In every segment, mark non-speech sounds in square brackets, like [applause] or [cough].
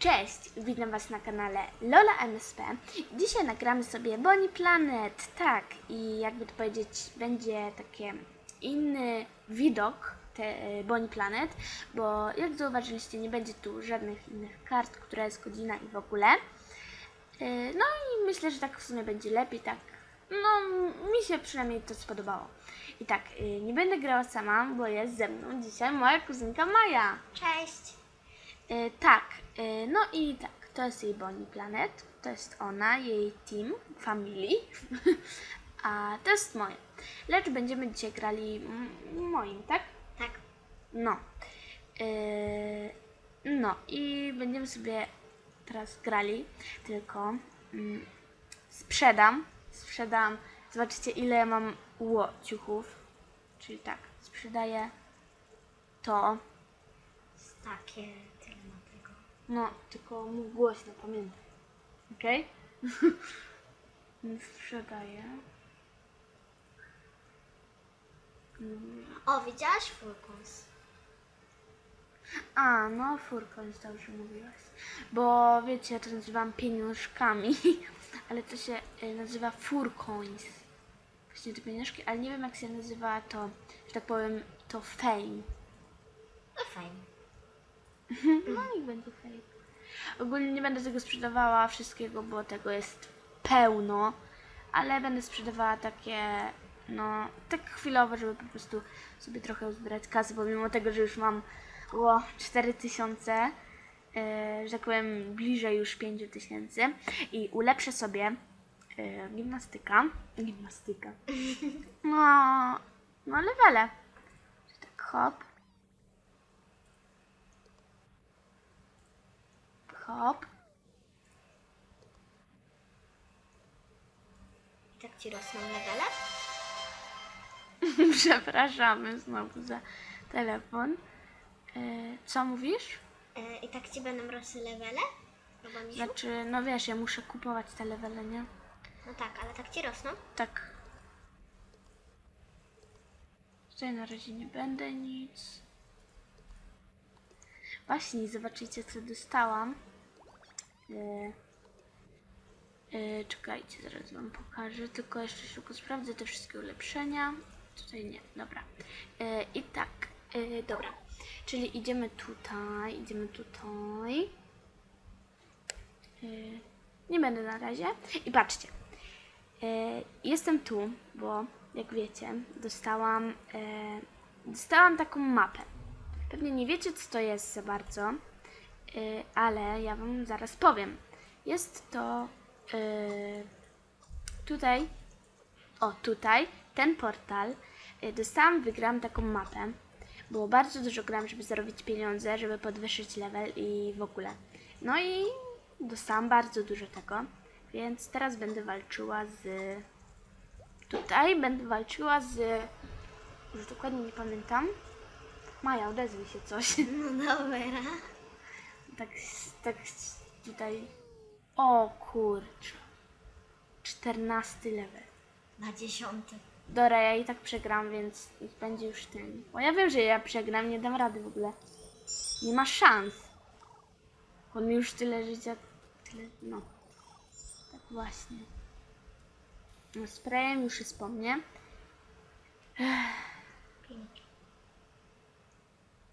Cześć, witam Was na kanale Lola MSP. Dzisiaj nagramy sobie Bonnie Planet, tak, i jakby to powiedzieć, będzie takie inny widok te e, Bonnie Planet, bo jak zauważyliście, nie będzie tu żadnych innych kart, która jest godzina i w ogóle. E, No i myślę, że tak w sumie będzie lepiej, tak. No, mi się przynajmniej to spodobało. I tak, e, nie będę grała sama, bo jest ze mną dzisiaj moja kuzynka Maja. Cześć. E, tak, e, no i tak, to jest jej Bonnie Planet, to jest ona, jej team, family, [laughs] a to jest moje. Lecz będziemy dzisiaj grali moim, tak? Tak. No. E, no i będziemy sobie teraz grali, tylko mm, sprzedam, sprzedam, zobaczycie ile ja mam łociuchów, czyli tak, sprzedaję to, Takie. No, tylko mów głośno, pamiętaj. Okej? [laughs] Sprzedaję. O, widziałaś Furkons? A, no furkons, dobrze mówiłaś. Bo wiecie, ja to nazywam pieniążkami, [laughs] ale to się y, nazywa furcoins. Właśnie te pieniążki, ale nie wiem jak się nazywa to, że tak powiem, to fame. No fajnie. No i będzie fake. Ogólnie nie będę tego sprzedawała wszystkiego, bo tego jest pełno, ale będę sprzedawała takie, no, tak chwilowo, żeby po prostu sobie trochę uzbierać kasy, pomimo tego, że już mam o 4000, yy, że tak powiem bliżej już 5000 i ulepszę sobie yy, gimnastyka, gimnastyka, no, no levele, tak hop, hop, I tak ci rosną levele? [laughs] Przepraszamy znowu za telefon. E, co mówisz? E, I tak ci będą rosły levele? No Znaczy, no wiesz, ja muszę kupować te levele, nie? No tak, ale tak ci rosną? Tak. Tutaj na razie nie będę nic. Właśnie, zobaczycie co dostałam. E, e, czekajcie, zaraz wam pokażę. Tylko jeszcze szybko sprawdzę te wszystkie ulepszenia. Tutaj nie, dobra. E, I tak, dobra. Czyli idziemy tutaj, idziemy tutaj. Nie będę na razie. I patrzcie. Jestem tu, bo jak wiecie, dostałam, dostałam taką mapę. Pewnie nie wiecie, co to jest za bardzo, ale ja Wam zaraz powiem. Jest to e, tutaj, o tutaj, ten portal. E, dostałam, wygrałam taką mapę. Było bardzo dużo gram, żeby zarobić pieniądze, żeby podwyższyć level i w ogóle. No i dostałam bardzo dużo tego, więc teraz będę walczyła z... Tutaj będę walczyła z... Już dokładnie nie pamiętam. Maja, odezwij się coś. No dobra. Tak, tak tutaj... O kurczę. 14 level. Na dziesiąty. Dobra, ja i tak przegram, więc będzie już ten. Bo ja wiem, że ja przegram, nie dam rady w ogóle. Nie ma szans. On mi już tyle życia, tyle, no. Tak właśnie. No, sprayem już mnie. Pięknie.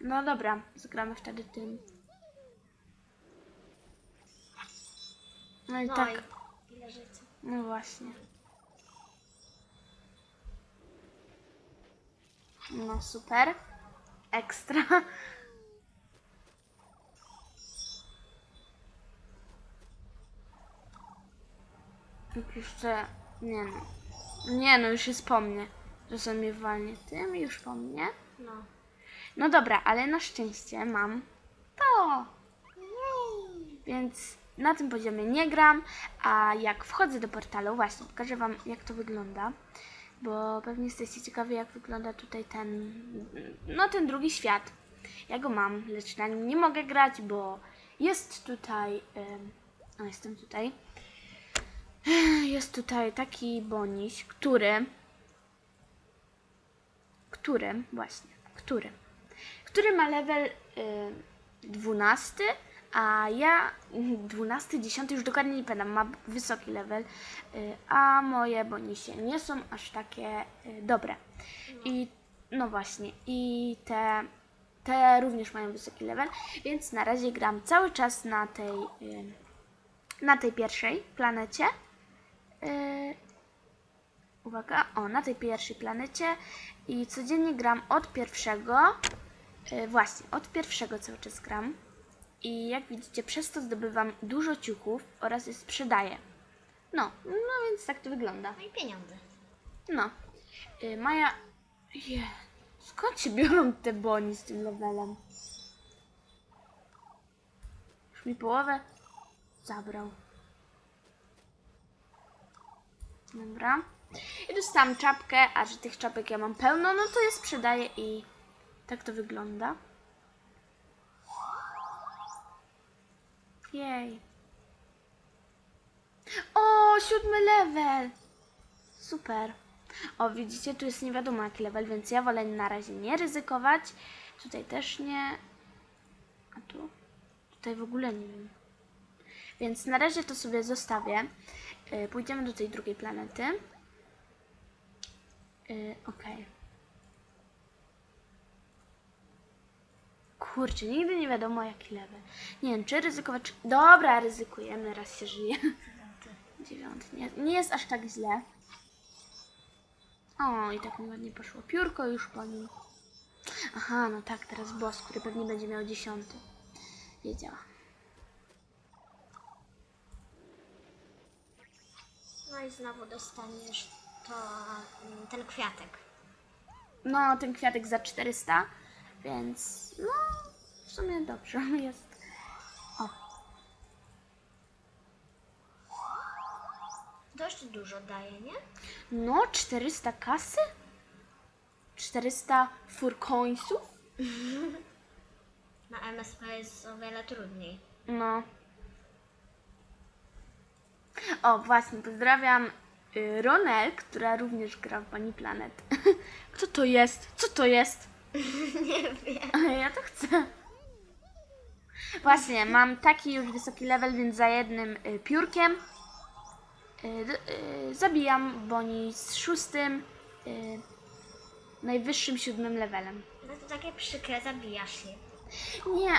No dobra, zagramy wtedy tym. No i No tak, i ile życia. no właśnie. No super. Ekstra. Jak jeszcze... Nie no. Nie no, już jest po mnie. Że mnie walnie tym i już po mnie. No. No dobra, ale na szczęście mam to. Więc na tym poziomie nie gram, a jak wchodzę do portalu, właśnie pokażę Wam jak to wygląda, bo pewnie jesteście ciekawi jak wygląda tutaj ten, no ten drugi świat. Ja go mam, lecz na nim nie mogę grać, bo jest tutaj, o jestem tutaj, [sighs] jest tutaj taki boniś, który, który, właśnie, który, który ma level y, 12, A ja 12, 10 już dokładnie nie pamiętam, ma wysoki level, y, a moje bonisie nie są aż takie y, dobre. I no właśnie, i te, te również mają wysoki level, więc na razie gram cały czas na tej, y, na tej pierwszej planecie. Uwaga, o, na tej pierwszej planecie i codziennie gram od pierwszego, właśnie, od pierwszego cały czas gram. I jak widzicie, przez to zdobywam dużo ciuchów oraz je sprzedaję. No, no więc tak to wygląda. No i pieniądze. No. Y, Maja. Je. Skąd się biorą te boni z tym levelem? Już mi połowę zabrał. Dobra. I dostałam czapkę, a że tych czapek ja mam pełno, no to je sprzedaję i tak to wygląda. Jej. O, siódmy level! Super. O, widzicie, tu jest nie wiadomo jaki level, więc ja wolę na razie nie ryzykować. Tutaj też nie. A tu? Tutaj w ogóle nie wiem. Więc na razie to sobie zostawię. Y, Pójdziemy do tej drugiej planety. Y, Okej. Kurczę, nigdy nie wiadomo jaki level. Nie wiem, czy ryzykować. Czy... Dobra, ryzykujemy, raz się żyje. [laughs] Dziewiąty. Nie, nie jest aż tak źle. O, i tak mi ładnie poszło. Piórko już po nim. Aha, no tak, teraz boss, który pewnie będzie miał dziesiąty. Wiedziała. No i znowu dostaniesz to, mm, ten kwiatek. No, ten kwiatek za 400, więc no, w sumie dobrze [laughs] jest. O, Dość dużo daje, nie? no, 400 kasy? 400 furcoinsów? [laughs] Na MSP jest o wiele trudniej. No. O, właśnie, pozdrawiam y, Ronel, która również gra w Pani Planet. [laughs] Kto to jest? Co to jest? [laughs] Nie wiem. Ja to chcę. Właśnie, mam taki już wysoki level, więc za jednym y, piórkiem y, y, zabijam Boni z szóstym, y, najwyższym siódmym levelem. No to takie przykre, zabijasz je. Nie,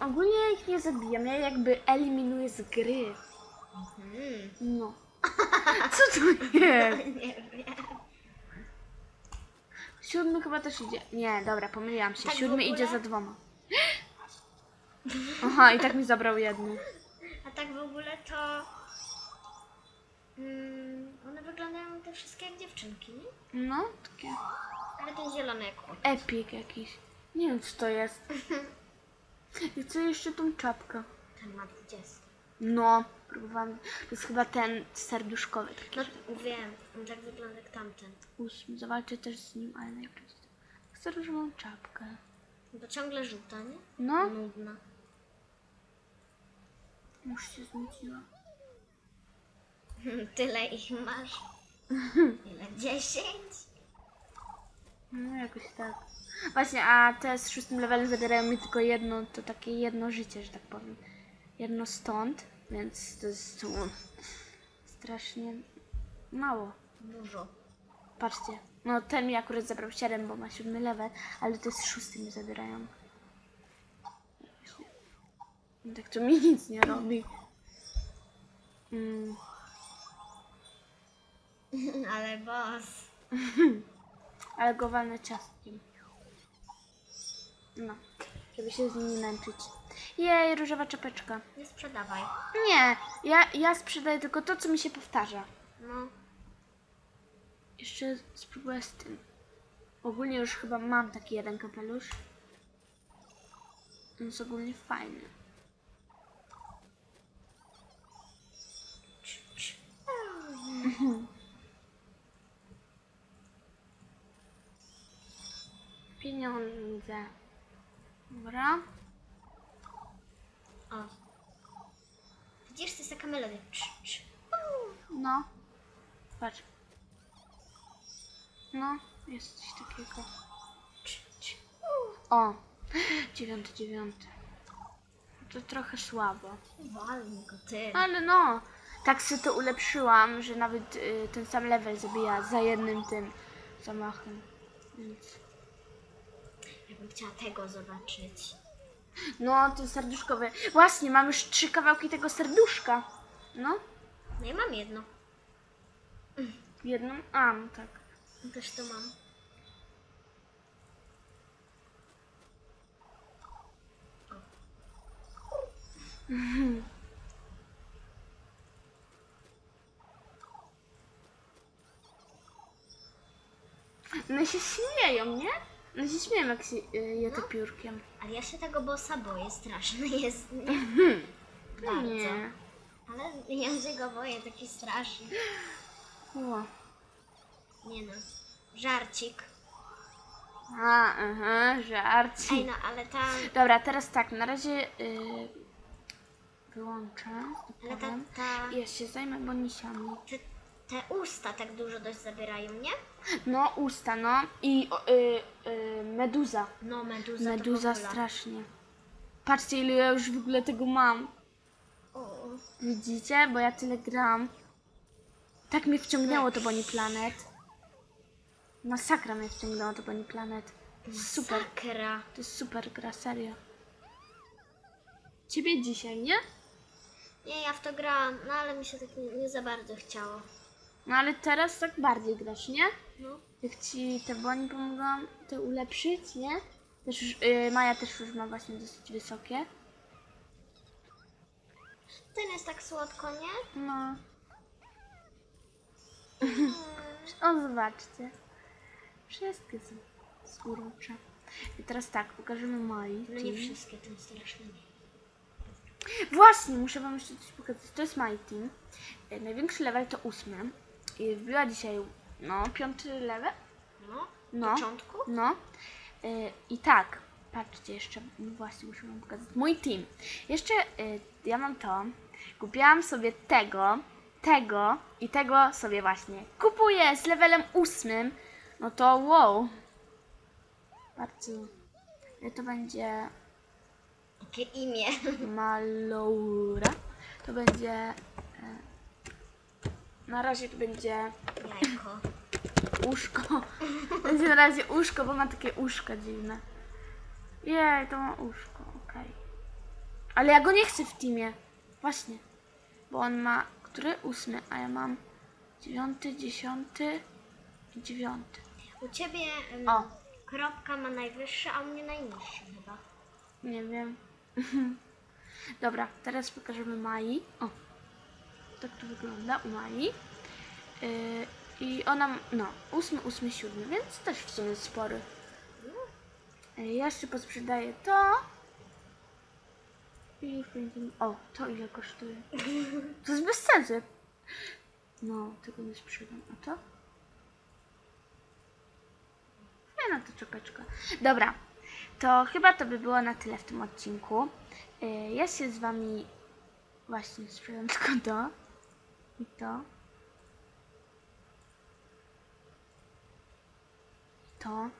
ogólnie ja ich nie zabijam, ja jakby eliminuję z gry. Hmm. No. [laughs] Co to jest? [laughs] Nie wiem. Siódmy chyba też idzie. Nie, dobra, pomyliłam się. Tak w Siódmy ogóle? idzie za dwoma. [laughs] Aha, i tak mi zabrał jedno. A tak w ogóle to... Mm, one wyglądają te wszystkie jak dziewczynki, nie? No, takie Ale ten zielony jak kot. epic jakiś. Nie wiem, co to jest. [laughs] I chcę jeszcze tą czapkę. Ten ma 20. No, próbowałam. To jest chyba ten serduszkowy taki. No wiem, on tak wygląda jak tamten. Ósmy. Zobaczę też z nim, ale najpierw. Chcę różową czapkę. Bo ciągle żółta, nie? No, Nudna. już się znudziła. [laughs] Tyle ich masz. [laughs] Ile? 10? No jakoś tak. Właśnie, a te z szóstym levelem zabierają mi tylko jedno, to takie jedno życie, że tak powiem. Jedno stąd, więc to jest um, strasznie mało. Dużo. Patrzcie, no ten mi akurat zabrał 7, bo ma siódmy level, ale to jest szósty mi zabierają. No Tak to mi nic nie robi. Mm, [laughs] Ale boss. [laughs] ale go walnę ciastkiem. No, żeby się z nim męczyć. Jej, różowa czapeczka. Nie sprzedawaj. Nie, ja, ja sprzedaję tylko to, co mi się powtarza. No. Jeszcze spróbuję z tym. Ogólnie już chyba mam taki jeden kapelusz. On jest ogólnie fajny. Pieniądze. Dobra. O. Widzisz, to jest taka melodia. Cz, cz. No. Patrz. No, jest coś takiego. Cz, cz. O! Dziewiąty, dziewiąty. to trochę słabo. Walnij go ty. Ale no, tak sobie to ulepszyłam, że nawet y, ten sam level zabija za jednym tym zamachem. Więc... Ja bym chciała tego zobaczyć. No, ten serduszkowy. Właśnie, mam już trzy kawałki tego serduszka. No, No i mam jedno. jedną. A, no tak. Też to mam. No się śmieją, nie? No się śmieją, jak się je to piórkiem. Ale ja się tego bossa boję, straszny jest. Nie? Bardzo. Nie. Ale ja się go boję, taki straszny. O. Nie no. Żarcik. A, aha, żarci. Ej no, ale ta... Dobra, teraz tak, na razie y, wyłączę. Ale ta, ta Ja się zajmę bonisiami. te, te usta tak dużo dość zabierają, nie? No, usta, no. I o, y, y, meduza. No, meduza, Meduza to w ogóle. strasznie. Patrzcie, ile ja już w ogóle tego mam. O, Widzicie? Bo ja tyle gram. Tak mnie wciągnęło to Bonnie Planet. Masakra mnie wciągnęło to Bonnie Planet. To jest super. Sakra. To jest super gra, serio. Ciebie dzisiaj, nie? Nie, ja w to grałam, no ale mi się tak nie, nie za bardzo chciało. No ale teraz tak bardziej grasz, nie? No. Jak ci te Bonnie pomogą to ulepszyć, nie? Też już, y, Maja też już ma właśnie dosyć wysokie. Ten jest tak słodko, nie? No. [laughs] O, zobaczcie. Wszystkie są urocze. I teraz tak, pokażemy Mai. No nie wszystkie, ten straszny nie. Właśnie, muszę wam jeszcze coś pokazać. To jest My Team. Największy level to ósmy. I wbiła dzisiaj, no, piąty level. No, No. początku? No. E, I tak, patrzcie jeszcze, no właśnie muszę wam pokazać. Mój team. Jeszcze e, ja mam to. Kupiłam sobie tego, tego i tego sobie właśnie. Kupuję z levelem ósmym. No to wow. Bardzo. To będzie Jakie imię? Maloura. To będzie. Na razie to będzie Jajko. uszko. Będzie na razie uszko, bo ma takie uszka dziwne. Jej, to ma uszko, okej. Ale ja go nie chcę w teamie. Właśnie. Bo on ma. Który? Ósmy, a ja mam dziewiąty, dziesiąty i dziewiąty. U ciebie em, O. kropka ma najwyższy, a u mnie najniższy chyba. Nie wiem. [laughs] Dobra, teraz pokażemy Mai. O, tak to wygląda u Mai. Yy, I ona, no, ósmy, ósmy, siódmy, więc też w sumie spory. Yy, ja jeszcze posprzedaję to. I będziemy, o, to ile kosztuje? To jest bez sensu. No, tego nie sprzedam. A to? Nie no, to czekaczka. Dobra, to chyba to by było na tyle w tym odcinku. Yy, Ja się z wami właśnie sprzedam tylko to i to. To.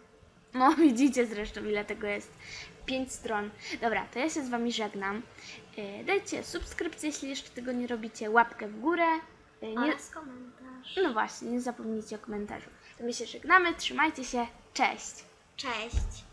No [laughs] widzicie zresztą ile tego jest. Pięć stron. Dobra, to ja się z wami żegnam. Yy, Dajcie subskrypcję, jeśli jeszcze tego nie robicie, łapkę w górę. Yy, Nie, Oraz komentarz. no właśnie, nie zapomnijcie o komentarzu. To my się żegnamy, trzymajcie się, cześć! Cześć.